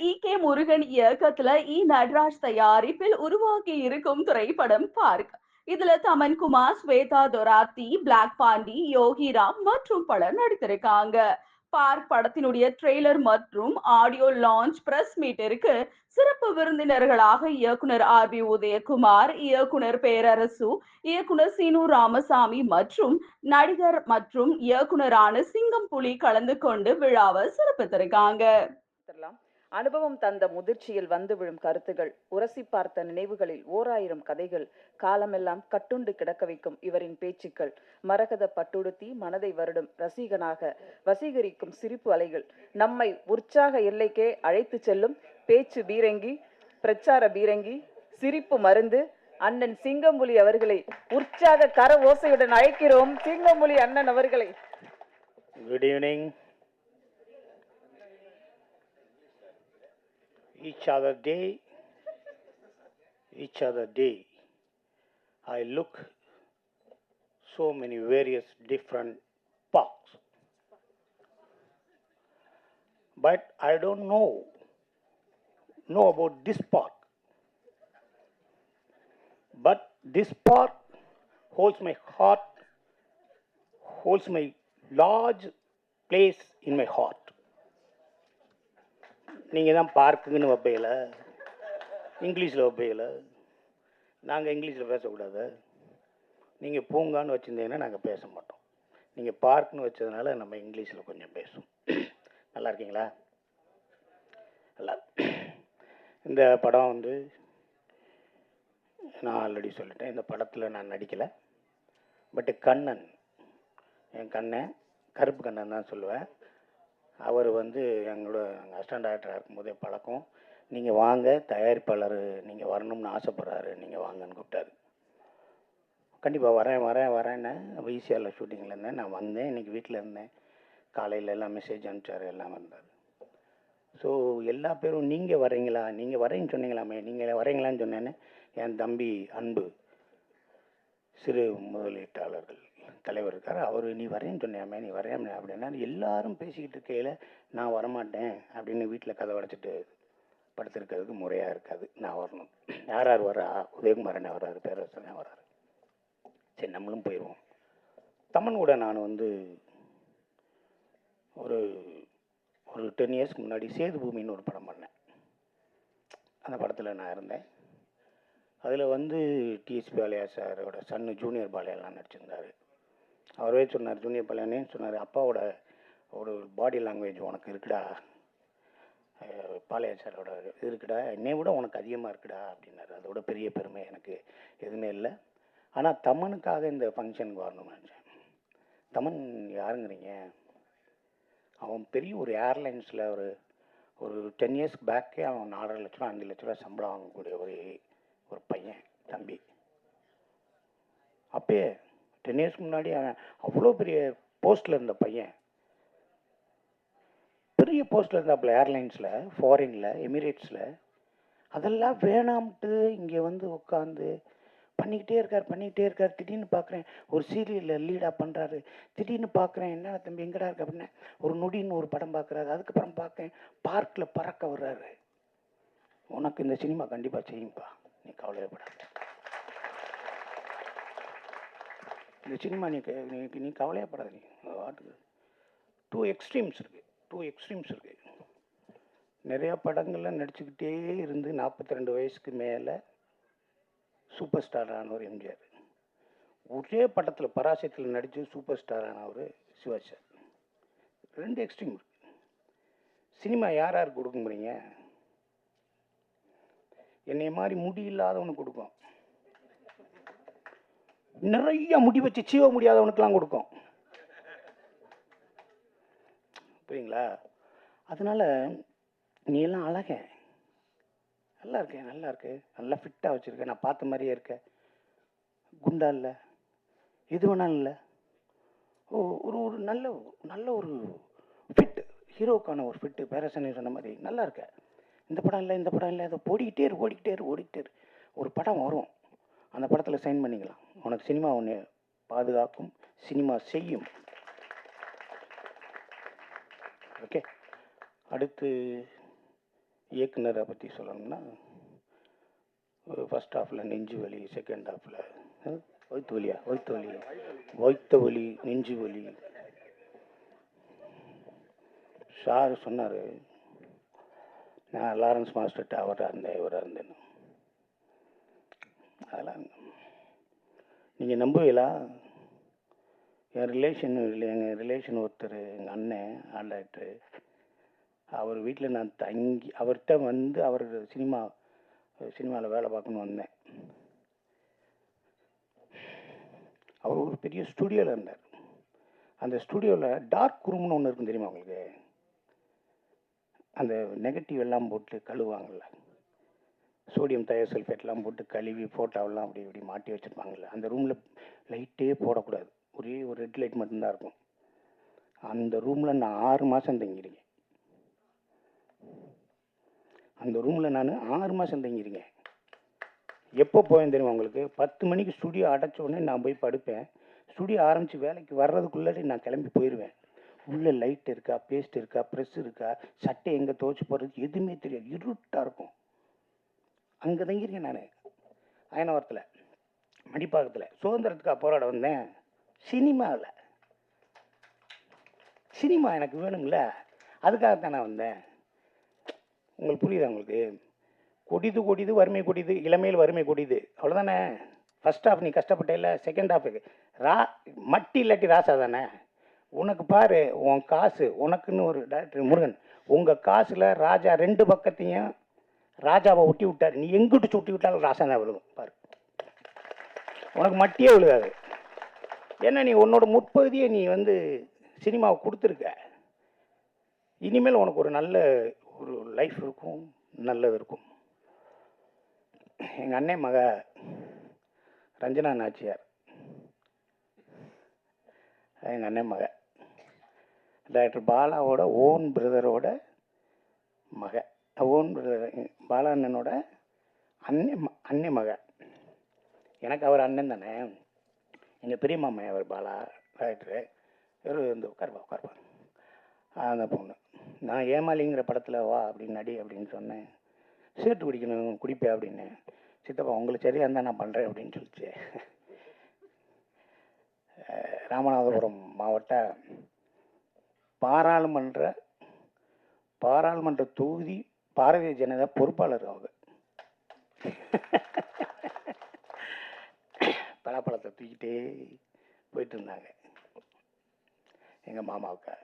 இ. K. Murugan இயக்கத்துல இ. நடராஜ் தயாரிப்பில் உருவாக்கி இருக்கும் திரைப்படம் பார்க் இதுல தமன்குமார் ஸ்வேதா தொராத்தி பிளாக் பாண்டி யோகிராம் மற்றும் பலர் நடித்திருக்காங்க. பார்க் படத்தினுடைய ட்ரெய்லர் மற்றும் ஆடியோ லான்ச் பிரஸ் மீட்டிற்கு சிறப்பு விருந்தினர்களாக இயக்குனர் ஆர். பி. உதயகுமார் இயக்குனர் பேரரசு இயக்குனர் சீனு ராமசாமி மற்றும் நடிகர் மற்றும் இயக்குனரான சிங்கம் புலி கலந்து கொண்டு விழாவை சிறப்பித்திருக்காங்க. அனுபவம் தந்த முதிர்ச்சியில் வந்து விழும் கருத்துகள் உரசி பார்த்த நினைவுகளில் ஓராயிரம் கதைகள் காலமெல்லாம் கட்டுண்டு கிடக்க வைக்கும் இவரின் பேச்சுக்கள். மரகத பட்டுடுத்தி மனதை வருடும் ரசிகனாக வசீகரிக்கும் சிரிப்பு அலைகள். நம்மை உற்சாக எல்லைக்கே அழைத்து செல்லும் பேச்சு பீரங்கி பிரச்சார பீரங்கி சிரிப்பு மருந்து. அண்ணன் சிங்கம்புலி அவர்களை உற்சாக கர ஓசையுடன் அழைக்கிறோம். சிங்கம்புலி அண்ணன் அவர்களை. Good evening Each other day, each other day, I look so many various different parks. But I don't know know about this park. But this park holds my heart, holds my large place in my heart. நீங்கள் தான் பார்க்குங்கன்னு வைப்பையில இங்கிலீஷில் வைப்பீங்கள நாங்கள் இங்கிலீஷில் பேசக்கூடாது. நீங்கள் பூங்கான்னு வச்சுருந்தீங்கன்னா நாங்கள் பேச மாட்டோம். நீங்கள் பார்க்குன்னு வச்சதுனால நம்ம இங்கிலீஷில் கொஞ்சம் பேசும் நல்லா இருக்கீங்களா? நல்லா. இந்த படம் வந்து நான் ஆல்ரெடி சொல்லிட்டேன். இந்த படத்தில் நான் நடிக்கலை. பட்டு கண்ணன் என் கண்ணன் கருப்பு கண்ணன் தான் சொல்லுவேன். அவர் வந்து எங்களோட அசிஸ்டன்ட் டைரக்டராக இருக்கும்போதே பழக்கம். நீங்கள் வாங்க தயாரிப்பாளர் நீங்கள் வரணும்னு ஆசைப்பட்றாரு. நீங்கள் வாங்கன்னு கூப்பிட்டாரு. கண்டிப்பாக வரேன் வரேன் வரேன்னு விசிஆரில் ஷூட்டிங்கில் இருந்தேன். நான் வந்தேன். இன்றைக்கி வீட்டில் இருந்தேன். காலையில் எல்லாம் மெசேஜ் அனுப்பிச்சாரு எல்லாம் இருந்தார் ஸோ எல்லா பேரும் நீங்கள் வரீங்களா நீங்கள் வரேன்னு சொன்னீங்களாமே? நீங்கள் வரீங்களான்னு சொன்னேன்னு என் தம்பி அன்பு சிறு முதலீட்டாளர்கள். தலைவர் இருக்கார். அவர் நீ வரேன்னு சொன்னியாமே நீ வரையாமே அப்படின்னா எல்லாரும் பேசிக்கிட்டு இருக்கையில் நான் வரமாட்டேன் அப்படின்னு வீட்டில் கதை உடைச்சிட்டு படுத்திருக்கிறதுக்கு முறையாக இருக்காது. நான் வரணும். யார் யார் வரா? உதயகுமாரன் வர்றாரு பேரரசன் வர்றாரு சரி நம்மளும் போயிடுவோம் தமன் கூட நான் வந்து ஒரு ஒரு டென் இயர்ஸ்க்கு முன்னாடி சேது பூமின்னு ஒரு படம் பண்ணேன். அந்த படத்தில் நான் இருந்தேன். அதில் வந்து டிஎஸ் பாலையா சாரோட சன்னு ஜூனியர் பாலையெல்லாம் நடிச்சிருந்தார். அவரே சொன்னார் ஜூனியர் பாலையானே சொன்னார். அப்பாவோட ஒரு பாடி லாங்குவேஜ் உனக்கு இருக்குடா. அஹ் சாரோட இது இருக்குடா. என்னை விட உனக்கு அதிகமாக இருக்குடா அப்படின்னாரு. அதோட பெரிய பெருமை எனக்கு எதுவுமே இல்லை. ஆனால் தமனுக்காக இந்த ஃபங்க்ஷனுக்கு வரணும்னு நினச்சேன். தமன் யாருங்கிறீங்க? அவன் பெரிய ஒரு ஏர்லைன்ஸில் ஒரு ஒரு டென் இயர்ஸ்க்கு பேக்கே அவன் நாலரை லட்ச ரூபா அஞ்சு லட்ச ரூபா சம்பளம் வாங்கக்கூடிய ஒரு ஒரு பையன் தம்பி. அப்பயே டென் இயர்ஸ்க்கு முன்னாடி அவன் அவ்வளோ பெரிய போஸ்ட்டில் இருந்த பையன். பெரிய போஸ்ட்டில் இருந்தாப்புல ஏர்லைன்ஸில் ஃபாரினில் எமிரேட்ஸில் அதெல்லாம் வேணாம்ட்டு இங்கே வந்து உட்காந்து பண்ணிக்கிட்டே இருக்கார் பண்ணிக்கிட்டே இருக்கார். திடீர்னு பார்க்குறேன் ஒரு சீரியலில் லீடாக பண்ணுறாரு திடீர்னு பார்க்குறேன் என்ன தம்பி எங்கடா இருக்கு அப்படின்னா. ஒரு நொடின்னு ஒரு படம் பார்க்குறாரு அதுக்கப்புறம் பார்க்குறேன் பார்க்கில் பறக்க வர்றாரு. உனக்கு இந்த சினிமா கண்டிப்பாக செய்யும்பா. நீ கவலையப்படாத. இந்த சினிமா நீ நீ நீ கவலையப்படாத நீ. வாட்டுக்கு டூ எக்ஸ்ட்ரீம்ஸ் இருக்குது டூ எக்ஸ்ட்ரீம்ஸ் இருக்குது நிறையா படங்களில் நடிச்சுக்கிட்டே இருந்து நாற்பத்தி ரெண்டு வயசுக்கு மேலே சூப்பர் ஸ்டார் ஆனவர் எம்ஜிஆர். ஒரே படத்தில் பராசத்தில் நடித்து சூப்பர் ஸ்டார் ஆனவர் சிவாஜி சார். ரெண்டு எக்ஸ்ட்ரீம் இருக்குது சினிமா யார் யாருக்கு கொடுக்க முடியுங்க என்னை மாதிரி முடி இல்லாதவனுக்கு கொடுக்கும் நிறைய முடி வச்சு சீவ முடியாதவனுக்கெல்லாம் கொடுக்கும். புரியுங்களா? அதனால நீ எல்லாம் அழக. நல்லா இருக்கேன் நல்லா இருக்கு. நல்லா ஃபிட்டாக வச்சுருக்கேன் நான் பார்த்த மாதிரியே இருக்க. குண்டா இல்லை. எது வேணாலும் இல்லை. ஓ ஒரு ஒரு நல்ல நல்ல ஒரு ஃபிட் ஹீரோக்கான ஒரு ஃபிட்டு பேரசனி சொன்ன மாதிரி நல்லா இருக்க. இந்த படம் இல்லை இந்த படம் இல்லை. அதை ஓடிக்கிட்டே இரு ஓடிக்கிட்டே இரு ஓடிக்கிட்டே இரு. ஒரு படம் வரும். அந்த படத்தில் சைன் பண்ணிக்கலாம். உனக்கு சினிமா ஒன்று பாதுகாக்கும் சினிமா செய்யும். ஓகே. அடுத்து இயக்குனரை பற்றி சொல்லணும்னா ஃபஸ்ட் ஹாஃபில் நெஞ்சு வலி செகண்ட் ஹாஃபில் ஒய்த்து வலியா? ஒய்த்து வலி. வயிற்று வலி நெஞ்சு வலி. சார் சொன்னார் நான் லாரன்ஸ் மாஸ்டர்கிட்ட அவராக இருந்தேன் இவராக இருந்தேன்னு. அதெல்லாம் நீங்கள் நம்புவீங்களா? என் ரிலேஷன் இல்லை எங்கள் ரிலேஷன் ஒருத்தர் எங்கள் அண்ணன் ஆண்டாக்டரு அவர் வீட்டில் நான் தங்கி அவர்கிட்ட வந்து அவர் சினிமா சினிமாவில் வேலை பார்க்கணும்னு வந்தேன். அவர் ஒரு பெரிய ஸ்டுடியோவில் இருந்தார். அந்த ஸ்டுடியோவில் டார்க் ரூம்னு ஒன்று இருக்கும் தெரியுமா உங்களுக்கு? அந்த நெகட்டிவ் எல்லாம் போட்டு கழுவாங்கள்ல சோடியம் தயோசல்ஃபேட்லாம் போட்டு கழுவி ஃபோட்டோவெல்லாம் அப்படி இப்படி மாட்டி வச்சுருப்பாங்கல்ல அந்த ரூமில் லைட்டே போடக்கூடாது. ஒரே ஒரு ரெட் லைட் மட்டும்தான் இருக்கும். அந்த ரூமில் நான் ஆறு மாதம் தங்கியிருக்கேன். அந்த ரூமில் நான் ஆறு மாதம் தங்கியிருக்கேன். எப்போ போவேன் தெரியுமா உங்களுக்கு? பத்து மணிக்கு ஸ்டுடியோ அடைச்ச உடனே நான் போய் படுப்பேன். ஸ்டுடியோ ஆரம்பித்து வேலைக்கு வர்றதுக்குள்ளே நான் கிளம்பி போயிடுவேன் உள்ளே லைட் இருக்கா பேஸ்ட் இருக்கா ப்ரெஸ் இருக்கா சட்டை எங்கே துவச்சி போடுறது எதுவுமே தெரியாது. இருட்டாக இருக்கும். அங்கே தங்கியிருக்கேன் நான். அயனவரத்தில் மடிப்பாக்கத்தில் சுதந்திரத்துக்காக போராட வந்தேன். சினிமாவில் சினிமா எனக்கு வேணும்ல. அதுக்காகத்தான் நான் வந்தேன். உங்களுக்கு புரியுதா உங்களுக்கு? கொடிது கொடிது வறுமை கொடிது இளமையில் வறுமை கொடிது. அவ்வளோதானே ஃபர்ஸ்ட் ஹாஃப் நீ கஷ்டப்பட்ட இல்லை செகண்ட் ஹாஃபுக்கு ரா மட்டி இல்லாட்டி ராசா தானே? உனக்கு பாரு உன் காசு உனக்குன்னு ஒரு டாக்டர் முருகன். உங்கள் காசில் ராஜா ரெண்டு பக்கத்தையும் ராஜாவை ஒட்டி விட்டார். நீ எங்கிட்டு சுட்டி விட்டாலும் ராசா தான் விழுகும். பாரு. உனக்கு மட்டியே விழுகாது. ஏன்னா நீ உன்னோட முற்பகுதியை நீ வந்து சினிமாவை கொடுத்துருக்க. இனிமேல் உனக்கு ஒரு நல்ல ஒரு லைஃப் இருக்கும். நல்லது இருக்கும். எங்கள் அண்ணன் மக ரஞ்சனா நாச்சியார். எங்கள் அண்ணன் மக. டாக்டர் பாலாவோட ஓன் பிரதரோட மக ஓன் பாலா அண்ணனோட அன்னை ம- மக. எனக்கு அவர் அண்ணன் தானே. எங்கள் பெரிய மாமா அவர் பாலா டாக்டரு இவர் வந்து உட்காருப்பா உட்காருப்பா. அந்த பொண்ணு. நான் ஏமாலிங்கிற படத்தில் வா அப்படின்னு நடி அப்படின்னு சொன்னேன். சீட்டு குடிக்கணும் குடிப்பேன் அப்படின்னு. சித்தப்பா உங்களுக்கு சரியாக இருந்தால் நான் பண்ணுறேன் அப்படின்னு சொல்லிச்சு. ராமநாதபுரம் மாவட்ட பாராளுமன்ற பாராளுமன்ற தொகுதி பாரதிய ஜனதா பொறுப்பாளர் அவங்க. பலாப்பழத்தை தூக்கிட்டே போயிட்டு இருந்தாங்க. எங்கள் மாமாவுக்கு